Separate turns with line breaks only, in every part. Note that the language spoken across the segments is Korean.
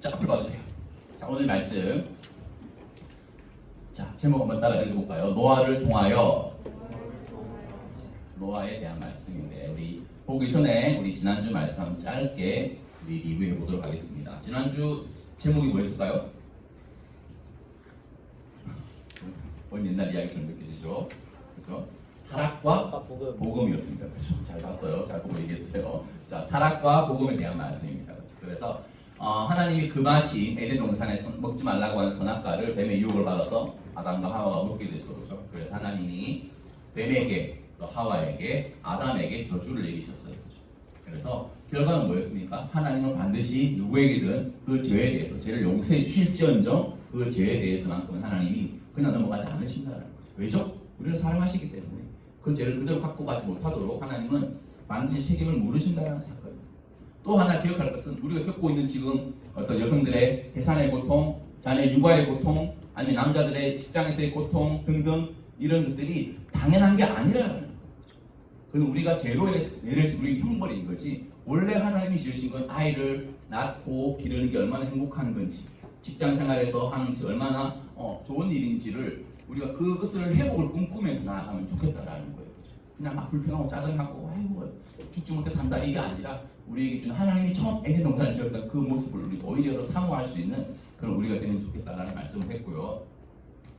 자, 앞으로 봐주세요. 자, 오늘 말씀. 자, 제목 한번 따라 읽어볼까요? 노아를 통하여 노아에 대한 말씀인데 우리 보기 전에 우리 지난주 말씀 한번 짧게 우리 리뷰해 보도록 하겠습니다. 지난주 제목이 뭐였을까요? 먼 옛날 이야기처럼 느껴지죠? 그렇죠? 타락과
복음.
복음 이었습니다. 그렇죠? 잘 봤어요. 잘 보고 얘기했어요. 자, 타락과 복음에 대한 말씀입니다. 그래서 어, 하나님이 그 맛이 에덴 동산에 선- 먹지 말라고 하는 선악과를 뱀의 유혹을 받아서 아담과 하와가 먹게 되죠. 그렇죠? 그래서 하나님이 뱀에게 또 하와에게 아담에게 저주를 내리셨어요. 그렇죠? 그래서 결과는 뭐였습니까? 하나님은 반드시 누구에게든 그 죄에 대해서 죄를 용서해 주실지언정 그 죄에 대해서만큼은 하나님이 그냥 넘어가지 않으신다는 거죠. 왜죠? 우리를 사랑하시기 때문에 그 죄를 그대로 갖고 가지 못하도록 하나님은 반드시 책임을 물으신다는 사건입니다. 또 하나 기억할 것은 우리가 겪고 있는 지금 어떤 여성들의 해산의 고통, 자녀 육아의 고통, 아니면 남자들의 직장에서의 고통 등등 이런 것들이 당연한 게 아니라는 거죠. 그건 우리가 인해서 인해서 우리 형벌인 거지. 원래 하나님이 지으신 건 아이를 낳고 기르는 게 얼마나 행복한 건지, 직장 생활에서 하는 것이 얼마나 어, 좋은 일인지를 우리가 그것을 회복을 꿈꾸면서 나아가면 좋겠다라는 거예요. 그냥 막 불평하고 짜증하고 아이고 죽지 못해 산다 이게 아니라 우리에게 주는 하나님이 처음 에덴 동산을 지었던 그 모습을 우리 오히려 더 사모할 수 있는 그런 우리가 되면 좋겠다라는 말씀을 했고요.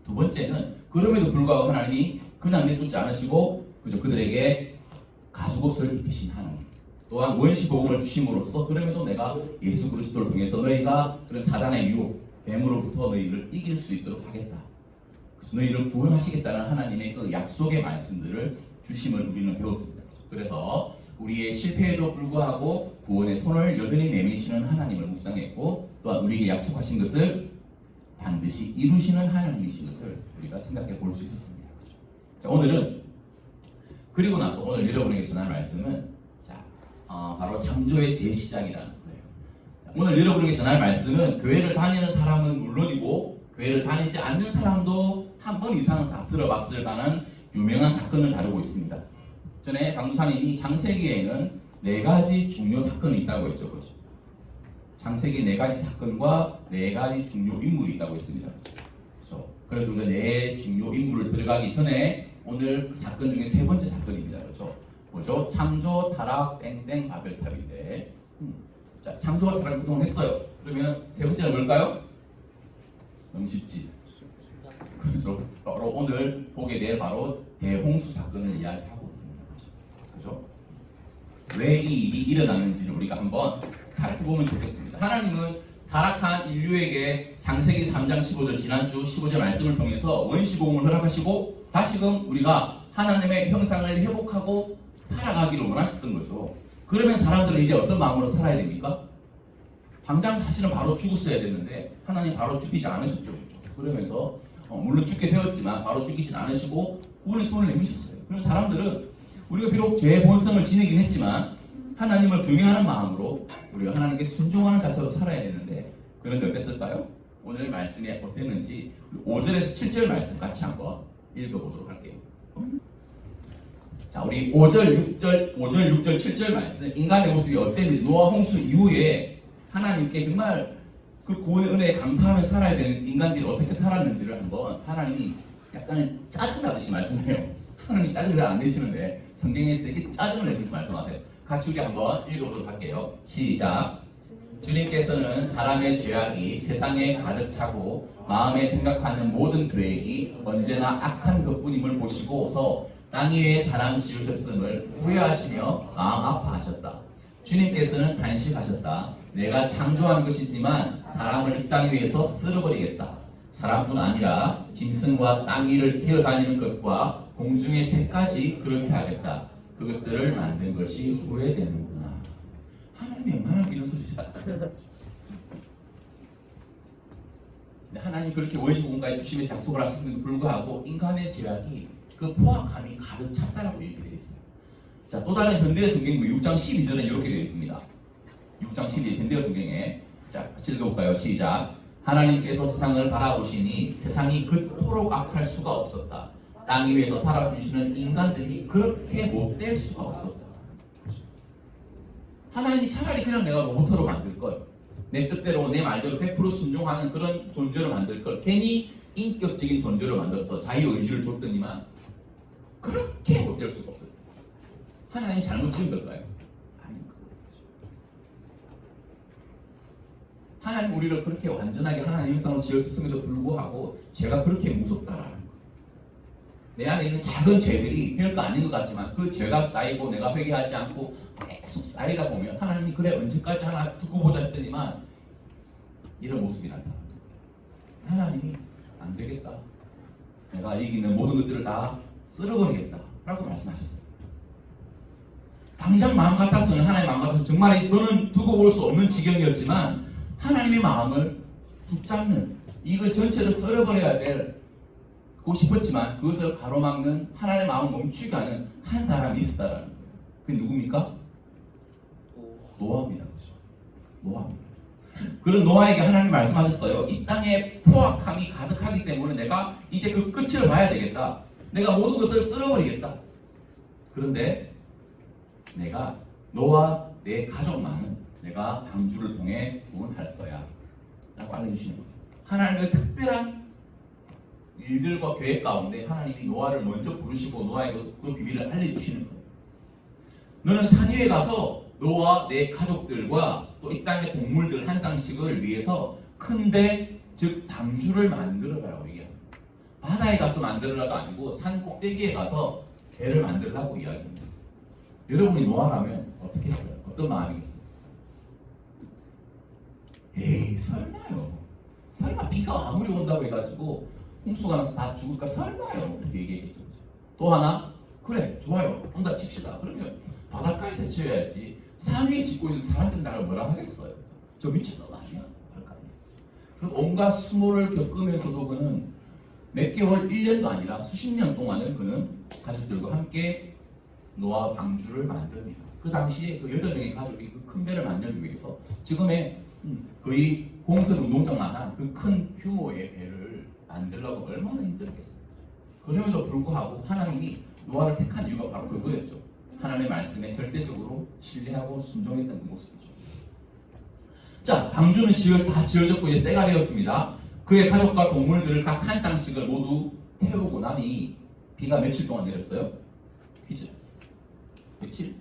두 번째는 그럼에도 불구하고 하나님이 그냥 내쫓지 않으시고 그죠 그들에게 가죽옷을 입히신 하나님. 또한 원시 복음을 주심으로써 그럼에도 내가 예수 그리스도를 통해서 너희가 그런 사단의 유혹, 뱀으로부터 너희를 이길 수 있도록 하겠다. 그래서 너희를 구원하시겠다는 하나님의 그 약속의 말씀들을 주심을 우리는 배웠습니다. 그래서 우리의 실패에도 불구하고 구원의 손을 여전히 내미시는 하나님을 묵상했고 또한 우리에게 약속하신 것을 반드시 이루시는 하나님이신 것을 우리가 생각해 볼 수 있었습니다. 그죠? 자, 오늘은 그리고 나서 오늘 여러분에게 전할 말씀은 자, 어, 바로 창조의 재시작이라는 거예요. 자, 오늘 여러분에게 전할 말씀은 교회를 다니는 사람은 물론이고 교회를 다니지 않는 사람도 한 번 이상은 다 들어봤을 만한 유명한 사건을 다루고 있습니다. 전에 강무사님이 장세기에는 네 가지 중요 사건이 있다고 했죠, 그죠? 장세기 네 가지 사건과 네 가지 중요 인물이 있다고 했습니다. 그렇죠? 그래서 우리가 네 중요 인물을 들어가기 전에 오늘 그 사건 중에 세 번째 사건입니다. 그렇죠? 뭐죠? 창조, 타락, 땡땡, 바벨탑인데 음, 자, 창조와 타락을 그동안 했어요. 그러면 세 번째는 뭘까요? 쉽지. 그렇죠? 바로 오늘 보게 될 바로 대홍수 사건을 이야기하고 있습니다. 왜 이 일이 일어났는지를 우리가 한번 살펴보면 좋겠습니다. 하나님은 타락한 인류에게 장세기 3장 15절 지난주 15절 말씀을 통해서 원시복음을 허락하시고 다시금 우리가 하나님의 형상을 회복하고 살아가기를 원하셨던 거죠. 그러면 사람들은 이제 어떤 마음으로 살아야 됩니까? 당장 사실은 바로 죽었어야 되는데 하나님 바로 죽이지 않으셨죠. 그렇죠? 그러면서 어, 물론 죽게 되었지만 바로 죽이진 않으시고 구원의 손을 내미셨어요. 그럼 사람들은 우리가 비록 죄의 본성을 지니긴 했지만 하나님을 경외하는 마음으로 우리가 하나님께 순종하는 자세로 살아야 되는데 그런데 어땠을까요? 오늘 말씀이 어땠는지 5절에서 7절 말씀 같이 한번 읽어보도록 할게요. 자, 우리 5절, 6절, 5절, 6절, 7절 말씀 인간의 모습이 어땠는지 노아 홍수 이후에 하나님께 정말 그 구원의 은혜에 감사하며 살아야 되는 인간들이 어떻게 살았는지를 한번 하나님이 약간 짜증나듯이 말씀해요. 하나님이 짜증을 안 내시는데 성경에 되게 짜증을 내시면서 말씀하세요. 같이 우리 한번 읽어보도록 할게요. 시작. 주님께서는 사람의 죄악이 세상에 가득 차고 마음에 생각하는 모든 계획이 언제나 악한 것뿐임을 보시고서 땅 위에 사람 지으셨음을 후회하시며 마음 아파하셨다. 주님께서는 단식하셨다. 내가 창조한 것이지만 사람을 이 땅 위에서 쓸어버리겠다. 사람뿐 아니라 짐승과 땅 위를 기어다니는 것과 공중의 새까지 그렇게 하겠다. 그것들을 만든 것이 후회되는구나. 하나님이 얼마나 이런 소리 잘. 하나님 그렇게 원시 공간에 주심의 약속을 하셨음에도 불구하고 인간의 죄악이 그 포악함이 가득 찼다라고 이렇게 되어 있어요. 자, 또 다른 현대 성경 6장 12절은 이렇게 되어 있습니다. 6장 12 현대 성경에 자, 읽어볼까요? 시작. 하나님께서 세상을 바라보시니 세상이 그토록 악할 수가 없었다. 땅 위에서 살아주시는 인간들이 그렇게 못될 수가 없었다. 하나님이 차라리 그냥 내가 로봇으로 만들 걸. 내 뜻대로 내 말대로 100% 순종하는 그런 존재로 만들 걸 괜히 인격적인 존재로 만들어서 자유 의지를 줬더니만 그렇게 못될 수가 없어요. 하나님이 잘못 지은 걸까요? 아닌 거죠. 하나님 우리를 그렇게 완전하게 하나님 형상으로 지었음에도 불구하고 죄가 그렇게 무섭다라는. 내 안에 있는 작은 죄들이 별거 아닌 것 같지만 그 죄가 쌓이고 내가 회개하지 않고 계속 쌓이다 보면 하나님이 그래 언제까지 하나 두고 보자 했더니만 이런 모습이 나타납니다. 하나님이 안 되겠다. 내가 여기 있는 모든 것들을 다 쓸어버리겠다. 라고 말씀하셨어요. 당장 마음 같아서는 하나님의 마음 같아서 정말 이거는 두고 볼 수 없는 지경이었지만 하나님의 마음을 붙잡는 이걸 전체를 쓸어버려야 될 고 싶었지만 그것을 가로막는 하나님의 마음을 멈추게 하는 한 사람이 있었다라는 거예요. 그게 누굽니까? 노아입니다. 그렇죠? 노아입니다. 그런 노아에게 하나님 말씀하셨어요. 이 땅에 포악함이 가득하기 때문에 내가 이제 그 끝을 봐야 되겠다. 내가 모든 것을 쓸어버리겠다. 그런데 내가 너와 내 가족만은 내가 방주를 통해 구원할 거야. 라고 알려주시는 거예요. 하나님의 특별한 일들과 계획 가운데 하나님이 노아를 먼저 부르시고 노아에게 그 비밀을 알려주시는 거예요. 너는 산 위에 가서 너와 내 가족들과 또 이 땅의 동물들 한 쌍씩을 위해서 큰 배 즉 방주를 만들어라고 얘기합니다. 바다에 가서 만들어라가 아니고 산 꼭대기에 가서 배를 만들라고 이야기합니다. 여러분이 노아라면 어떻게 했어요? 어떤 마음이겠어요? 에이 설마요. 설마 비가 아무리 온다고 해가지고 홍수가 나서 다 죽을까 설마요. 이렇게 얘기했겠죠. 그죠? 또 하나 그래 좋아요. 뭔가 칩시다. 그러면 바닷가에 대처해야지. 산 위에 짓고 있는 사람들이 나를 뭐라 하겠어요. 저 미친놈 아니야? 그리고 온갖 수모를 겪으면서도 그는 몇 개월, 1년도 아니라 수십 년 동안을 그는 가족들과 함께 노아 방주를 만듭니다. 그 당시에 그 여덟 명의 가족이 그 큰 배를 만들기 위해서 지금의 음, 거의 공설 운동장만한 그 큰 규모의 배를 만들려고 얼마나 힘들었겠어요. 그럼에도 불구하고 하나님이 노아를 택한 이유가 바로 그거였죠. 하나님의 말씀에 절대적으로 신뢰하고 순종했던 그 모습이죠. 자, 방주는 지어, 다 지어졌고 이제 때가 되었습니다. 그의 가족과 동물들을 각 한 쌍씩을 모두 태우고 나니 비가 며칠 동안 내렸어요? 퀴즈. 며칠?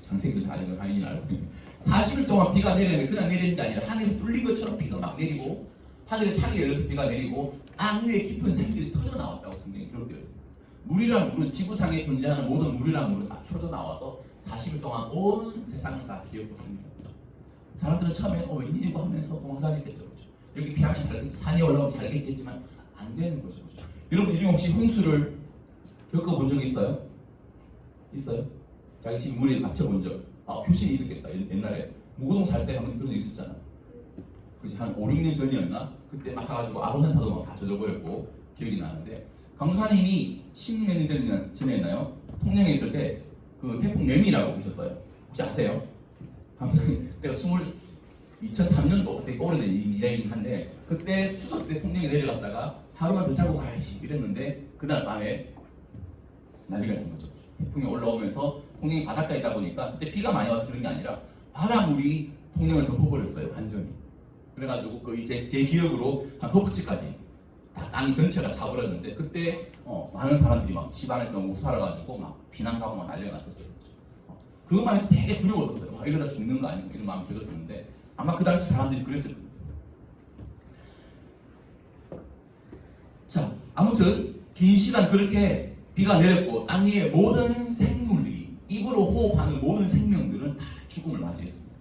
장생들 다 아는 건 당연히 알고 있는 40일 동안 비가 내리는데 그냥 내리는 게 아니라 하늘이 뚫린 것처럼 비가 막 내리고 하늘에 창이 열려서 비가 내리고 땅 위에 깊은 샘들이 터져 나왔다고 성경에 기록되어 있습니다. 물이란 물은 지구상에 존재하는 모든 물이란 물은 다 터져 나와서 40일 동안 온 세상을 다 뒤엎었습니다. 사람들은 처음에 어 웬일이고 하면서 도망다녔겠죠. 그렇죠? 여기 비하면 잘겠지, 산이 올라오면 잘겠지 했지만 안 되는 거죠. 그렇죠? 여러분 이 중에 혹시 홍수를 겪어본 적 있어요? 있어요? 자기 집 물에 갇혀본 적? 아 표신이 있었겠다. 옛- 옛날에 무고동 살 때 한번 그런 적 있었잖아. 그지 한 5, 6년 전이었나? 그때 막 가가지고 아론센터도 막 다 젖어버렸고 기억이 나는데 강사님이 10몇 년 전이나, 전이었나요? 통영에 있을 때 그 태풍 매미라고 있었어요. 혹시 아세요? 내가 20 2003년도 그때 오래된 일이긴 한데 그때 추석 때 통영에 내려갔다가 하루만 더 자고 가야지 이랬는데 그날 밤에 난리가 난 거죠. 태풍이 올라오면서 통영이 바닷가에 있다 보니까 그때 비가 많이 와서 그런 게 아니라 바닷물이 통영을 덮어버렸어요 완전히. 그래가지고 그 이제 제 기억으로 한 허벅지까지 다 땅이 전체가 차버렸는데 그때 어, 많은 사람들이 막 집안에서 못 살아가지고 막 비난 가고 막 난리가 났었어요. 어, 그것만 해도 되게 두려웠었어요. 아, 이러다 죽는 거 아닌가 이런 마음이 들었었는데 아마 그 당시 사람들이 그랬을 겁니다. 자, 아무튼 긴 시간 그렇게 비가 내렸고 땅 위에 모든 생물들이 입으로 호흡하는 모든 생명들은 다 죽음을 맞이했습니다.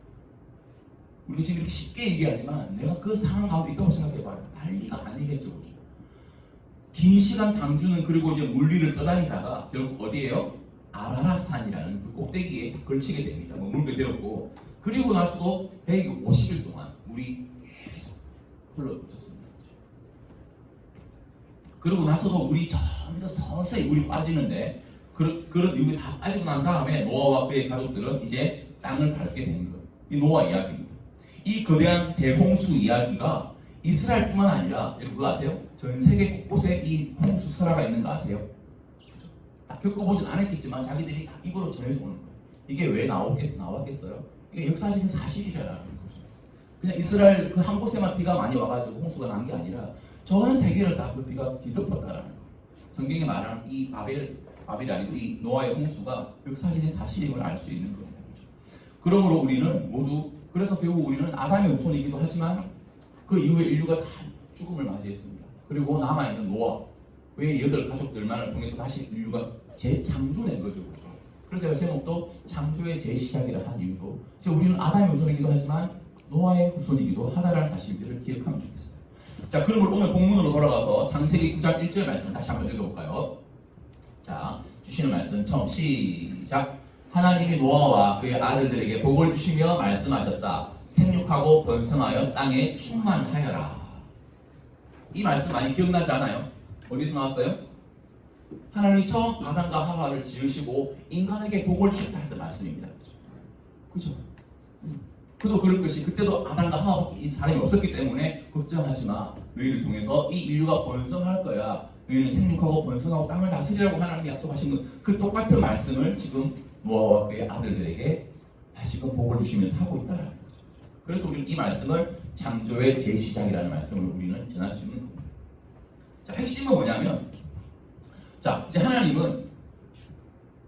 우리가 지금 이렇게 쉽게 얘기하지만 내가 그 상황 가운데 있다고 생각해봐요. 난리가 아니겠죠. 긴 시간 방주는 그리고 이제 물리를 떠다니다가 결국 어디에요? 아라라산이라는 그 꼭대기에 걸치게 됩니다. 뭐 물게 되었고 그리고 나서도 150일 동안 물이 계속 흘러붙었습니다. 그러고 나서도 물이 점점 서서히 물이 빠지는데 그런, 그런 이후에 다 빠지고 난 다음에 노아와 그의 가족들은 이제 땅을 밟게 된 거예요. 이 노아 이야기입니다. 이 거대한 대홍수 이야기가 이스라엘뿐만 아니라 여러분 아세요? 전 세계 곳곳에 이 홍수 설화가 있는 거 아세요? 다 겪어보진 않았겠지만 자기들이 다 입으로 전해서 오는 거예요. 이게 왜 나왔겠, 나왔겠어요? 이게 역사적인 사실이라는 거죠. 그냥 이스라엘 그 한 곳에만 비가 많이 와가지고 홍수가 난 게 아니라 전 세계를 다 그 비가 뒤덮었다라는 거예요. 성경에 말하는 이 바벨 바벨이 아니고 이 노아의 홍수가 역사적인 사실임을 알 수 있는 겁니다. 그렇죠? 그러므로 우리는 모두 그래서 결국 우리는 아담의 후손이기도 하지만 그 이후에 인류가 다 죽음을 맞이했습니다. 그리고 남아 있는 노아 외의 여덟 가족들만을 통해서 다시 인류가 재창조된 거죠. 그렇죠? 그래서 제가 제목도 창조의 재시작이라 한 이유도 지금 우리는 아담의 후손이기도 하지만 노아의 후손이기도 하다라는 사실들을 기억하면 좋겠어요. 자, 그러므로 오늘 본문으로 돌아가서 창세기 9장 1절 말씀을 다시 한번 읽어볼까요? 자, 주시는 말씀 처음 시작. 하나님이 노아와 그의 아들들에게 복을 주시며 말씀하셨다. 생육하고 번성하여 땅에 충만하여라. 이 말씀 많이 기억나지 않아요? 어디서 나왔어요? 하나님이 처음 아담과 하와를 지으시고 인간에게 복을 주셨다 했던 말씀입니다. 그죠? 음. 그도 그럴 것이 그때도 아담과 이 사람이 없었기 때문에 걱정하지 마. 너희를 통해서 이 인류가 번성할 거야. 너희는 생육하고 번성하고 땅을 다스리라고 하나님이 약속하신 그 똑같은 말씀을 지금 노아와 그의 아들들에게 다시금 복을 주시면서 하고 있다라는 거죠. 그래서 우리는 이 말씀을 창조의 재시작이라는 말씀을 우리는 전할 수 있는 겁니다. 자, 핵심은 뭐냐면 자, 이제 하나님은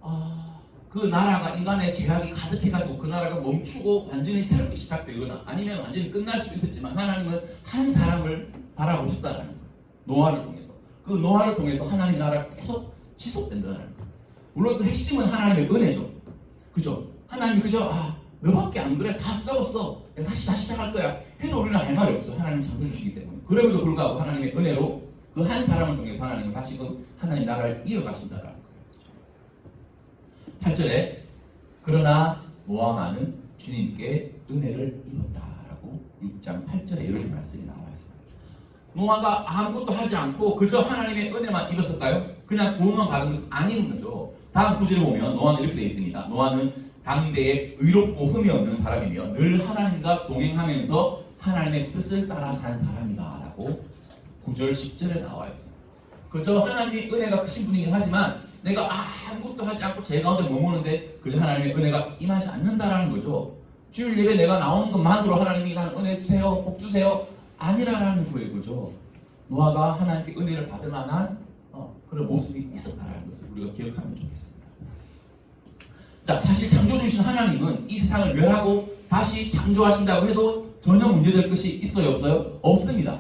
아, 그 나라가 인간의 제약이 가득해가지고 그 나라가 멈추고 완전히 새롭게 시작되거나 아니면 완전히 끝날 수도 있었지만 하나님은 한 사람을 바라보셨다는 거예요. 노아를. 그 노아를 통해서 하나님 나라가 계속 지속된다는 거예요. 물론 그 핵심은 하나님의 은혜죠. 그죠? 하나님 그저 아 너밖에 안 그래. 다 내가 다시 다시 시작할 거야. 해도 우리는 할 말이 없어. 하나님 창조주시기 때문에. 그럼에도 불구하고 하나님의 은혜로 그 한 사람을 통해서 하나님은 다시금 하나님 나라를 이어가신다라는 거예요. 8절에 그러나 모함하는 주님께 은혜를 입었다라고 6장 8절에 이렇게 말씀이 나와 있습니다 노아가 아무것도 하지 않고 그저 하나님의 은혜만 입었을까요? 그냥 구원만 받은 것은 아닌 거죠. 다음 구절에 보면 노아는 이렇게 되어 있습니다. 노아는 당대에 의롭고 흠이 없는 사람이며 늘 하나님과 동행하면서 하나님의 뜻을 따라 산 사람이다 라고 9절 10절에 나와 있습니다. 그저 하나님의 은혜가 크신 분이긴 하지만 내가 아무것도 하지 않고 제 가운데 머무는데 그저 하나님의 은혜가 임하지 않는다라는 거죠. 주일 예배 내가 나오는 것만으로 하나님이 나는 은혜 주세요, 복 주세요 아니라라는 거예요, 그죠? 노아가 하나님께 은혜를 받을 만한 어, 그런 모습이 있었다라는 것을 우리가 기억하면 좋겠습니다. 자, 사실 창조주신 하나님은 이 세상을 멸하고 다시 창조하신다고 해도 전혀 문제될 것이 있어요, 없어요? 없습니다.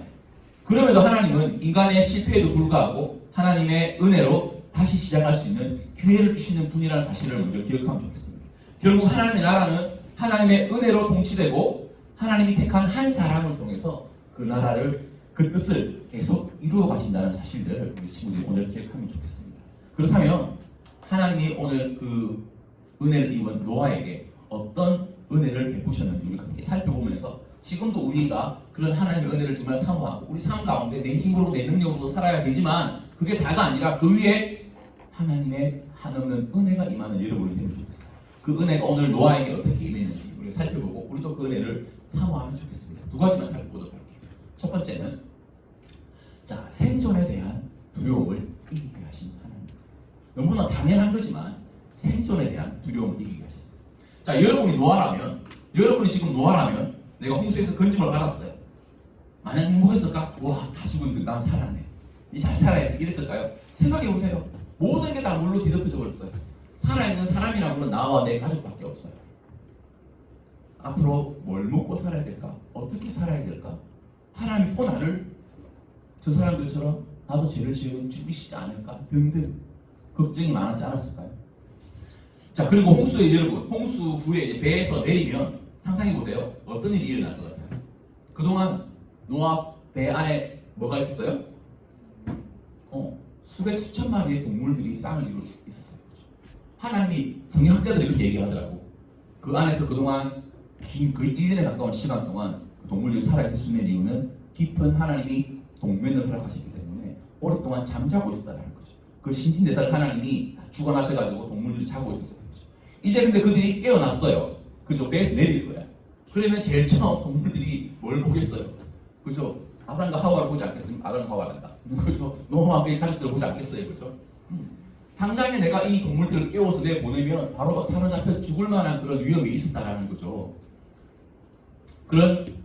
그럼에도 하나님은 인간의 실패에도 불구하고 하나님의 은혜로 다시 시작할 수 있는 기회를 주시는 분이라는 사실을 먼저 기억하면 좋겠습니다. 결국 하나님의 나라는 하나님의 은혜로 통치되고 하나님이 택한 한 사람을 통해서 그 나라를 그 뜻을 계속 이루어 가신다는 사실들을 우리 친구들이 오늘 기억하면 좋겠습니다. 그렇다면 하나님이 오늘 그 은혜를 입은 노아에게 어떤 은혜를 베푸셨는지 우리가 함께 살펴보면서 지금도 우리가 그런 하나님의 은혜를 정말 사모하고 우리 삶 가운데 내 힘으로 내 능력으로 살아야 되지만 그게 다가 아니라 그 위에 하나님의 한없는 은혜가 임하는 여러분이 되면 좋겠어요. 그 은혜가 오늘 노아에게 어떻게 임했는지 우리가 살펴보고 우리도 그 은혜를 사모하면 좋겠습니다. 두 가지만 살펴보도록. 첫 번째는 자 생존에 대한 두려움을 이기게 하신 하나님. 너무나 당연한 거지만 생존에 대한 두려움을 이기게 하셨어요. 자 여러분이 노아라면 여러분이 지금 노아라면 내가 홍수에서 건짐을 받았어요. 만약 행복했을까? 와, 다 죽은데 난 살았네. 이잘 살아야지. 이랬을까요? 생각해 보세요. 모든 게 다 물로 뒤덮여져 버렸어요. 살아있는 사람이라고는 나와 내 가족밖에 없어요. 앞으로 뭘 먹고 살아야 될까? 어떻게 살아야 될까? 하나님이 또 나를 저 사람들처럼 나도 죄를 지으면 죽이시지 않을까? 등등 걱정이 많았지 않았을까요? 자 그리고 홍수의 여러분 홍수 후에 이제 배에서 내리면 상상해 보세요 어떤 일이 일어날 것 같아요? 그동안 노아 배 안에 뭐가 있었어요? 어 수백 수천 마리의 동물들이 쌍을 이루고 있었어요. 하나님이 성경학자들이 이렇게 얘기하더라고. 그 안에서 그동안 긴 거의 1년에 가까운 시간 동안 그 동물들이 살아있을 수 있는 이유는 깊은 하나님이 동면을 허락하셨기 때문에 오랫동안 잠자고 있었다는 거죠. 그 신진대사를 하나님이 죽어나셔가지고 동물들이 자고 있었어요. 이제 근데 그들이 깨어났어요. 그죠? 배에서 내릴 거야. 그러면 제일 처음 동물들이 뭘 보겠어요? 그죠? 아담과 하와를 보지 않겠습니까? 아담과 하와란다. 그죠? 노아와 그의 가족들을 보지 않겠어요? 그죠? 음. 당장에 내가 이 동물들을 깨워서 내 보내면 바로 사로잡혀 죽을 만한 그런 위험이 있었다라는 거죠. 그런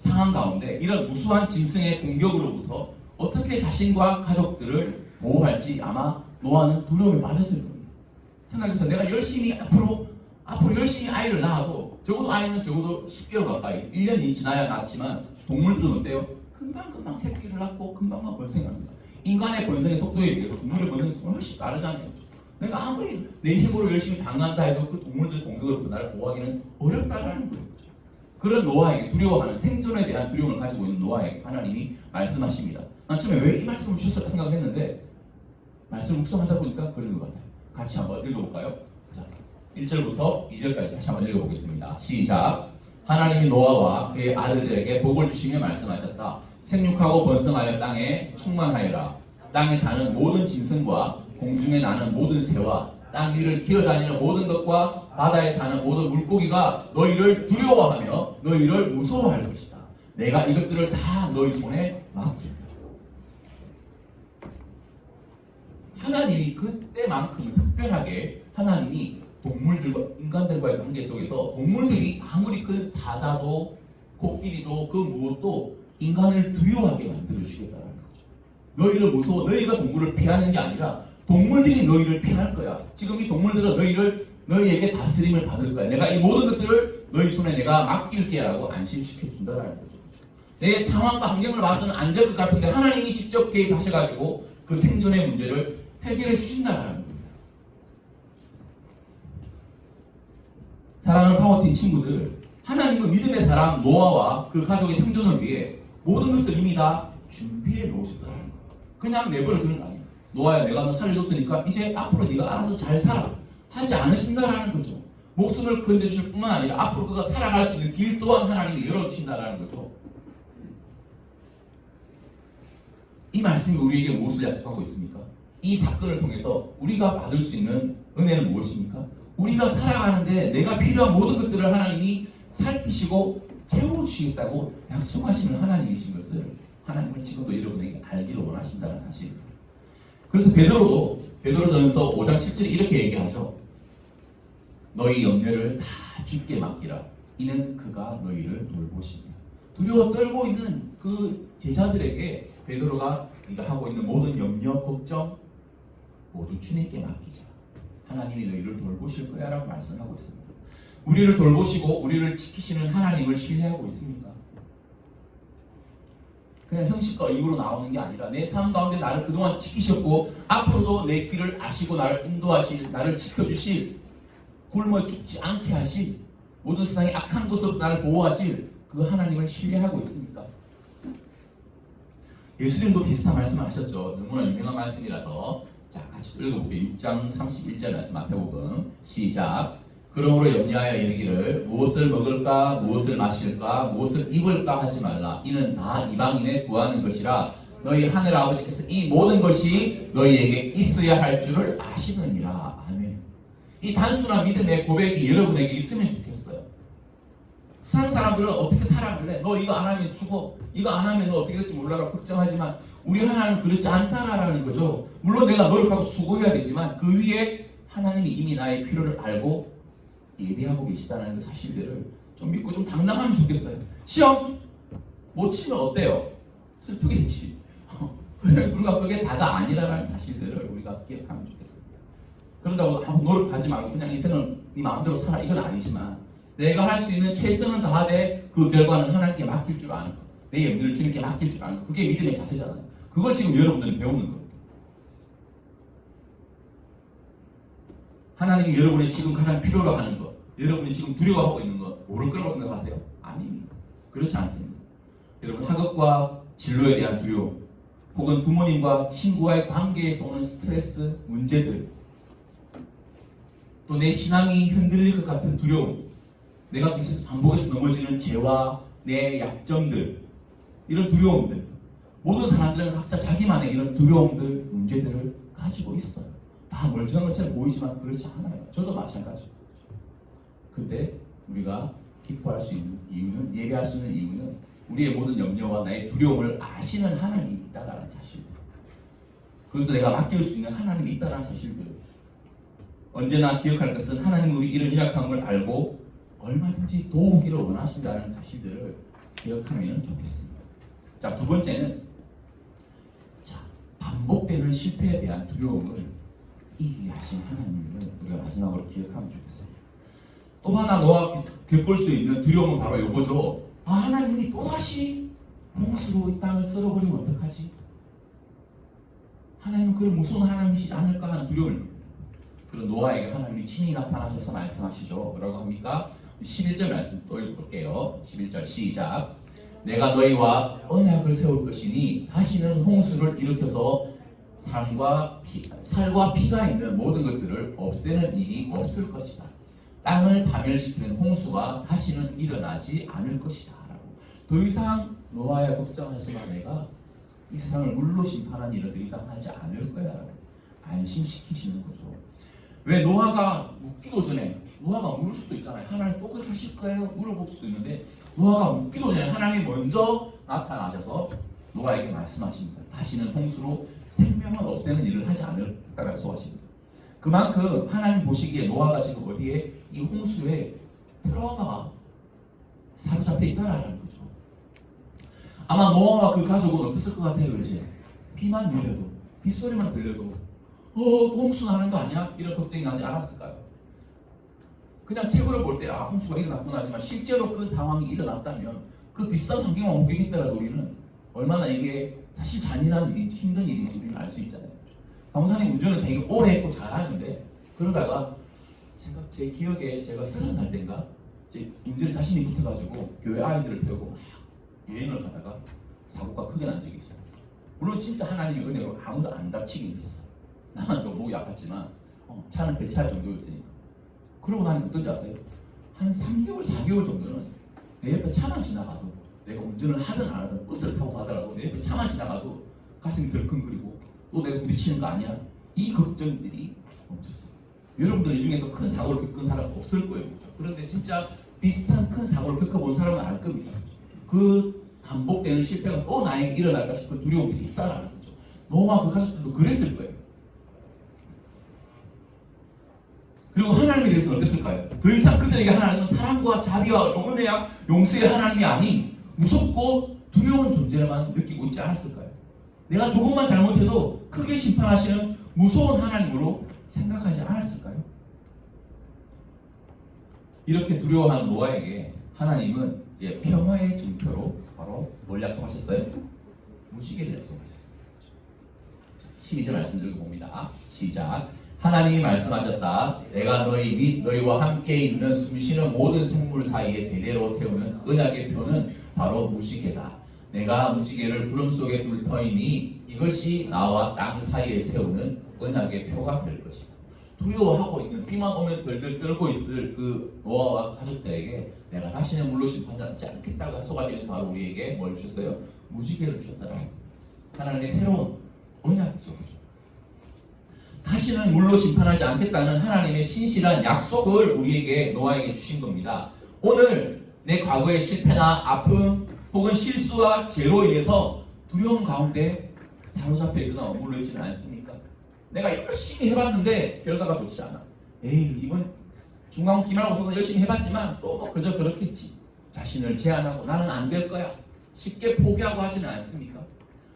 상황 가운데 이런 무수한 짐승의 공격으로부터 어떻게 자신과 가족들을 보호할지 아마 노아는 두려움에 빠졌을 겁니다. 생각해보세요. 내가 열심히 앞으로 앞으로 열심히 아이를 낳아도 적어도 아이는 적어도 10개월 가까이 1년이 지나야 낳지만 동물들은 어때요? 금방금방 새끼를 낳고 금방금방 번성합니다. 인간의 번성의 속도에 비해서 동물의 번성의 속도는 훨씬 빠르잖아요. 내가 아무리 내 힘으로 열심히 방한다 해도 그 동물들의 공격으로부터 나를 보호하기는 어렵다라는 거예요. 그런 노아에게 두려워하는 생존에 대한 두려움을 가지고 있는 노아에게 하나님이 말씀하십니다. 난 처음에 왜 이 말씀을 주셨을까 생각했는데 말씀 묵상하다 보니까 그런 것 같아요. 같이 한번 읽어볼까요? 자, 1절부터 2절까지 다시 한번 읽어보겠습니다. 시작. 하나님이 노아와 그의 아들들에게 복을 주시며 말씀하셨다. 생육하고 번성하여 땅에 충만하여라. 땅에 사는 모든 짐승과 공중에 나는 모든 새와 땅 위를 기어다니는 모든 것과 바다에 사는 모든 물고기가 너희를 두려워하며 너희를 무서워할 것이다. 내가 이것들을 다 너희 손에 맡긴다. 하나님이 그때만큼 특별하게 하나님이 동물들과 인간들과의 관계 속에서 동물들이 아무리 그 사자도 코끼리도 그 무엇도 인간을 두려워하게 만들어 주겠다는 거죠. 너희를 무서워 너희가 동물을 피하는 게 아니라 동물들이 너희를 피할 거야. 지금 이 동물들은 너희를 너희에게 다스림을 받을 거야. 내가 이 모든 것들을 너희 손에 내가 맡길게라고 안심시켜 준다라는 거죠. 내 상황과 환경을 봐서는 안 될 것 같은데 하나님이 직접 개입하셔가지고 그 생존의 문제를 해결해 주신다라는 겁니다. 사랑하는 파워팀 친구들, 하나님은 믿음의 사람 노아와 그 가족의 생존을 위해 모든 것을 이미 다 준비해 놓으셨다는 거예요. 그냥 내버려 두는 거 아니에요. 노아야, 내가 너 살려줬으니까 이제 앞으로 네가 알아서 잘 살아. 하지 않으신다라는 거죠. 목숨을 건져줄 뿐만 아니라 앞으로 그가 살아갈 수 있는 길 또한 하나님이 열어주신다라는 거죠. 이 말씀이 우리에게 무엇을 약속하고 있습니까? 이 사건을 통해서 우리가 받을 수 있는 은혜는 무엇입니까? 우리가 살아가는데 내가 필요한 모든 것들을 하나님이 살피시고 채워주시겠다고 약속하시는 하나님이신 것을 하나님은 지금도 여러분에게 알기를 원하신다는 사실입니다. 그래서 베드로도 베드로전서 5장 7절에 이렇게 얘기하죠. 너희 염려를 다 주께 맡기라. 이는 그가 너희를 돌보시며 두려워 떨고 있는 그 제자들에게 베드로가 네가 하고 있는 모든 염려, 걱정 모두 주님께 맡기자. 하나님이 너희를 돌보실 거야라고 말씀하고 있습니다. 우리를 돌보시고 우리를 지키시는 하나님을 신뢰하고 있습니까? 그냥 형식과 이유로 나오는 게 아니라 내 삶 가운데 나를 그동안 지키셨고 앞으로도 내 길을 아시고 나를 인도하실 나를 지켜주실 굶어 죽지 않게 하실 모든 세상의 악한 것으로 나를 보호하실 그 하나님을 신뢰하고 있습니까? 예수님도 비슷한 말씀을 하셨죠. 너무나 유명한 말씀이라서 자 같이 읽어볼게요. 6장 31절 말씀 마태복음 시작. 그러므로 염려하여 이르기를 무엇을 먹을까 무엇을 마실까 무엇을 입을까 하지 말라. 이는 다 이방인의 구하는 것이라. 너희 하늘 아버지께서 이 모든 것이 너희에게 있어야 할 줄을 아시느니라. 아멘. 이 단순한 믿음의 고백이 여러분에게 있으면 좋겠어요. 세상 사람들은 어떻게 살아갈래? 너 이거 안 하면 죽어. 이거 안 하면 너 어떻게 될지 몰라라 걱정하지만 우리 하나님은 그렇지 않다라는 거죠. 물론 내가 노력하고 수고해야 되지만 그 위에 하나님이 이미 나의 필요를 알고 예비하고 계시다는 그 사실들을 좀 믿고 좀 당당하면 좋겠어요. 시험 못 치면 어때요? 슬프겠지. 불과 그게 다가 아니라는 사실들을 우리가 기억하면 좋겠습니다. 그런다고 아무 노력하지 말고 그냥 인생을 네 마음대로 살아 이건 아니지만 내가 할 수 있는 최선은 다하되 그 결과는 하나님께 맡길 줄 아는 것. 내 염려를 주님께 맡길 줄 아는 것. 그게 믿음의 자세잖아요. 그걸 지금 여러분들이 배우는 거예요. 하나님이 여러분이 지금 가장 필요로 하는 것, 여러분이 지금 두려워하고 있는 것, 모를 거라고 생각하세요? 아닙니다. 그렇지 않습니다. 여러분 학업과 진로에 대한 두려움, 혹은 부모님과 친구와의 관계에서 오는 스트레스, 문제들, 또 내 신앙이 흔들릴 것 같은 두려움, 내가 계속 반복해서 넘어지는 죄와 내 약점들, 이런 두려움들, 모든 사람들은 각자 자기만의 이런 두려움들, 문제들을 가지고 있어요. 다 멀쩡한 것처럼 보이지만 그렇지 않아요. 저도 마찬가지예요. 근데 우리가 기뻐할 수 있는 이유는 예배할 수 있는 이유는 우리의 모든 염려와 나의 두려움을 아시는 하나님이 있다라는 사실입니다. 그것을 내가 맡길 수 있는 하나님이 있다는 사실들. 언제나 기억할 것은 하나님은 우리 이런 연약함을 알고 얼마든지 도우기를 원하신다는 사실들을 기억하면 좋겠습니다. 자, 두 번째는 자, 반복되는 실패에 대한 두려움을 이기게 하신 하나님을 우리가 마지막으로 기억하면 좋겠습니다. 또 하나 너와 겪을 수 있는 두려움은 바로 이거죠. 아, 하나님이 또다시 홍수로 이 땅을 썰어버리면 어떡하지? 하나님은 그런 무서운 하나님이시지 않을까 하는 두려움을 그런 노아에게 하나님이 친히 나타나셔서 말씀하시죠. 뭐라고 합니까? 11절 말씀 또 읽어볼게요. 11절 시작. 내가 너희와 언약을 세울 것이니 다시는 홍수를 일으켜서 삶과 피, 살과 피가 있는 모든 것들을 없애는 일이 없을 것이다. 땅을 파멸시키는 홍수가 다시는 일어나지 않을 것이다. 더 이상 노아야 걱정하지 마. 내가 이 세상을 물로 심판한 일을 더 이상 하지 않을 거야. 안심시키시는 거죠. 왜 노아가 묻기도 전에 노아가 물을 수도 있잖아요. 하나님 또 그렇게 하실 거예요? 물어볼 수도 있는데 노아가 묻기도 전에 하나님이 먼저 나타나셔서 노아에게 말씀하십니다. 다시는 홍수로 생명을 없애는 일을 하지 않을까 약속하십니다. 그만큼 하나님 보시기에 노아가 지금 어디에 이 홍수에 트라우마가 사로잡혀 있다라는 거죠. 아마 노아와 그 가족은 어땠을 것 같아요, 그러지? 비만 내려도 빗소리만 들려도 어, 홍수 나는 거 아니야? 이런 걱정이 나지 않았을까요? 그냥 책으로 볼 때, 아, 홍수가 일어났구나 하지만 실제로 그 상황이 일어났다면 그 비슷한 환경을 목격했더라도 우리는 얼마나 이게 사실 잔인한 일인지 힘든 일인지 우리는 알 수 있잖아요. 강사님 운전을 되게 오래 했고 잘하는데 그러다가 생각 제 기억에 제가 서른 살 때인가 제 운전에 자신이 붙어가지고 교회 아이들을 태우고 막 여행을 가다가 사고가 크게 난 적이 있어요. 물론 진짜 하나님의 은혜로 아무도 안 다치긴 있었어요. 나만 좀 목이 아팠지만 어, 차는 배차할 정도였으니까. 그러고 나니 어떤지 아세요? 한 3개월, 4개월 정도는 내 옆에 차만 지나가도 내가 운전을 하든 안 하든 버스를 타고 가더라도 내 옆에 차만 지나가도 가슴이 덜컹거리고 또 내가 부딪히는 거 아니야? 이 걱정들이 멈췄어요. 여러분들 이 중에서 큰 사고를 겪은 사람 없을 거예요. 그런데 진짜 비슷한 큰 사고를 겪어본 사람은 알 겁니다. 그 반복되는 실패가 또 나에게 일어날까 싶은 두려움이 있다라는 거죠. 노아 그 가족들도 그랬을 거예요. 그리고 하나님에 대해서는 어땠을까요? 더 이상 그들에게 하나님은 사랑과 자비와 은혜와 용서의 하나님이 아닌 무섭고 두려운 존재만 느끼고 있지 않았을까요? 내가 조금만 잘못해도 크게 심판하시는 무서운 하나님으로 생각하지 않았을까요? 이렇게 두려워하는 노아에게 하나님은 이제 평화의 증표로 바로 뭘 약속하셨어요? 무시개를 약속하셨어요. 12절 말씀 들고 봅니다. 시작. 하나님이 말씀하셨다. 내가 너희 및 너희와 함께 있는 숨쉬는 모든 생물 사이에 대대로 세우는 언약의 표는 바로 무지개다. 내가 무지개를 구름 속에 둘 터이니 이것이 나와 땅 사이에 세우는 언약의 표가 될 것이다. 두려워하고 있는 비만 오면 덜덜 떨고 있을 그 노아와 가족들에게 내가 다시는 물로 심판하지 않겠다고 약속하시면서 바로 우리에게 뭘 주셨어요? 무지개를 주셨다. 하나님의 새로운 언약이죠. 그죠? 다시는 물로 심판하지 않겠다는 하나님의 신실한 약속을 우리에게 노아에게 주신 겁니다. 오늘 내 과거의 실패나 아픔 혹은 실수와 죄로 인해서 두려움 가운데 사로잡혀 있거나 머물러 있지는 않습니까? 내가 열심히 해봤는데 결과가 좋지 않아. 에이 이번 중간 기말고사 열심히 해봤지만 또뭐 그저 그렇겠지. 자신을 제한하고 나는 안 될 거야. 쉽게 포기하고 하지는 않습니까?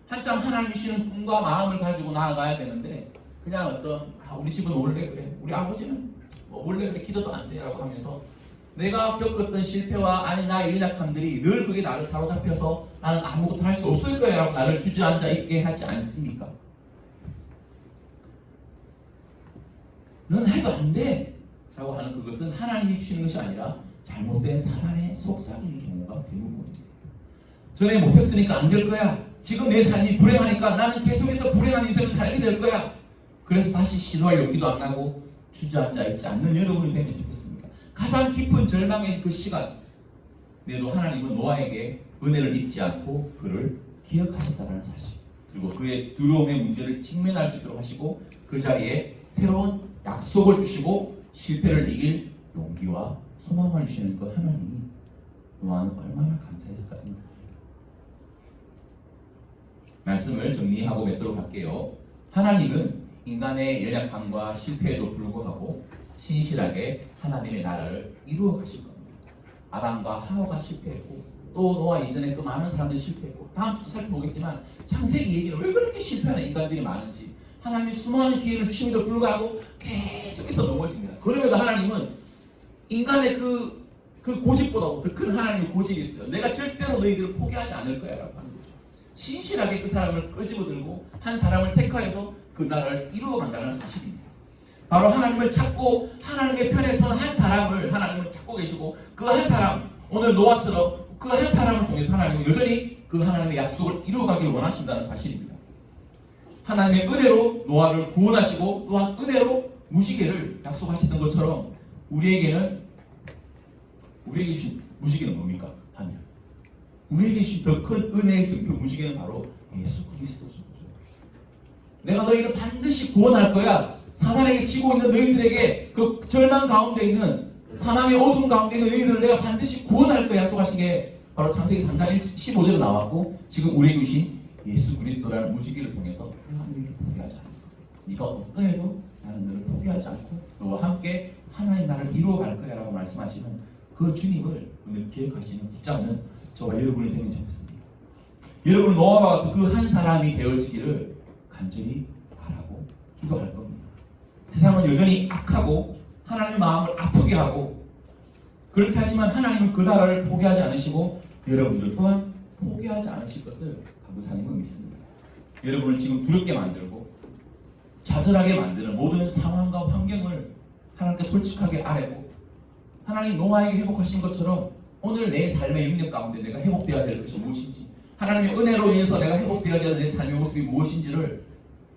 한참 하나님 주시는 꿈과 마음을 가지고 나아가야 되는데 그냥 어떤 아, 우리 집은 원래 그래 우리 아버지는 뭐 원래 그래 기도도 안 돼라고 하면서 내가 겪었던 실패와 아니 나의 연약함들이 늘 그게 나를 사로잡혀서 나는 아무것도 할 수 없을 거야 라고 나를 주저앉아 있게 하지 않습니까? 넌 해도 안 돼! 라고 하는 그것은 하나님이 주시는 것이 아니라 잘못된 사단의 속삭이는 경우가 대부분입니다. 전에 못했으니까 안 될 거야. 지금 내 삶이 불행하니까 나는 계속해서 불행한 인생을 살게 될 거야. 그래서 다시 시도할 용기도 안 나고 주저앉아 있지 않는 여러분이 되면 좋겠습니다. 가장 깊은 절망의 그 시간, 내도 하나님은 노아에게 은혜를 잊지 않고 그를 기억하셨다는 사실, 그리고 그의 두려움의 문제를 직면할 수 있도록 하시고 그 자리에 새로운 약속을 주시고 실패를 이길 용기와 소망을 주시는 그 하나님이 노아는 얼마나 감사했을 것 같습니다. 말씀을 정리하고 맺도록 할게요. 하나님은 인간의 연약함과 실패에도 불구하고 신실하게 하나님의 나라를 이루어 가실 겁니다. 아담과 하와가 실패했고 또 노아 이전에 그 많은 사람들이 실패했고 다음 주도 살펴보겠지만 창세기 얘기는 왜 그렇게 실패하는 인간들이 많은지 하나님이 수많은 기회를 주심에도 불구하고 계속해서 넘어집니다. 그럼에도 하나님은 인간의 그, 그 고집보다도 더 큰 하나님의 고집이 있어요. 내가 절대로 너희들을 포기하지 않을 거야 라고 하는 거죠. 신실하게 그 사람을 끄집어들고 한 사람을 택하여서 그 나라를 이루어 간다는 사실입니다. 바로 하나님을 찾고 하나님의 편에 서는 한 사람을 하나님은 찾고 계시고 그 한 사람 오늘 노아처럼 그 한 사람을 통해서 하나님은 여전히 그 하나님의 약속을 이루어가길 원하신다는 사실입니다. 하나님의 은혜로 노아를 구원하시고 또한 은혜로 무시개를 약속하셨던 것처럼 우리에게는 우리에게 주신 무시개는 뭡니까? 하늘. 우리에게 주신 더 큰 은혜의 증표 무시개는 바로 예수 그리스도죠. 내가 너희를 반드시 구원할 거야. 사단에게 지고 있는 너희들에게 그 절망 가운데 있는 사망의 어둠 가운데 있는 너희들을 내가 반드시 구원할 거야 약속하신 게 바로 창세기 3장 15절에 나왔고 지금 우리에게 주신 예수 그리스도라는 무지개를 통해서 하나님을 포기하지 않고 네가 어떠해도 나는 너를 포기하지 않고 너와 함께 하나님 나라를 이루어갈 거야 라고 말씀하시는 그 주님을 오늘 기억하시는 붙잡는 저와 여러분이 되면 좋겠습니다 여러분은 노아와 같은 그 한 사람이 되어지기를 간절히 바라고 기도할 겁니다 세상은 여전히 악하고 하나님의 마음을 아프게 하고 그렇게 하지만 하나님은 그 나라를 포기하지 않으시고 여러분들 또한 포기하지 않으실 것을 강구사님은 믿습니다. 여러분을 지금 두렵게 만들고 좌절하게 만드는 모든 상황과 환경을 하나님께 솔직하게 아뢰고 하나님 노아에게 회복하신 것처럼 오늘 내 삶의 영역 가운데 내가 회복되어야 될 것이 무엇인지 하나님의 은혜로 인해서 내가 회복되어야 될내 삶의 모습이 무엇인지를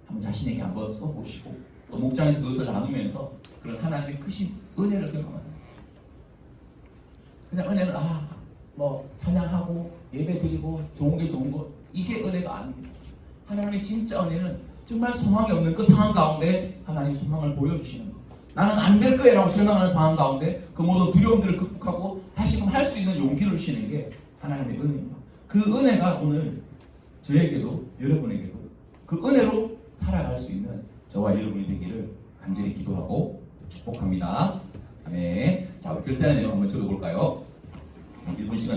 한번 자신에게 한번 써보시고 또 목장에서 그것을 나누면서 그런 하나님의 크신 은혜를 경험하는 그냥 은혜는 아 뭐 찬양하고 예배 드리고 좋은 게 좋은 거 이게 은혜가 아닙니다. 하나님의 진짜 은혜는 정말 소망이 없는 그 상황 가운데 하나님 소망을 보여주시는 거. 나는 안 될 거야라고 절망하는 상황 가운데 그 모든 두려움들을 극복하고 다시금 할 수 있는 용기를 주시는 게 하나님의 은혜입니다. 그 은혜가 오늘 저에게도 여러분에게도 그 은혜로 살아갈 수 있는 저와 여러분이 되기를 간절히 기도하고 축복합니다. 아멘. 자, 글자의 내용 한번 적어볼까요? 1분 시간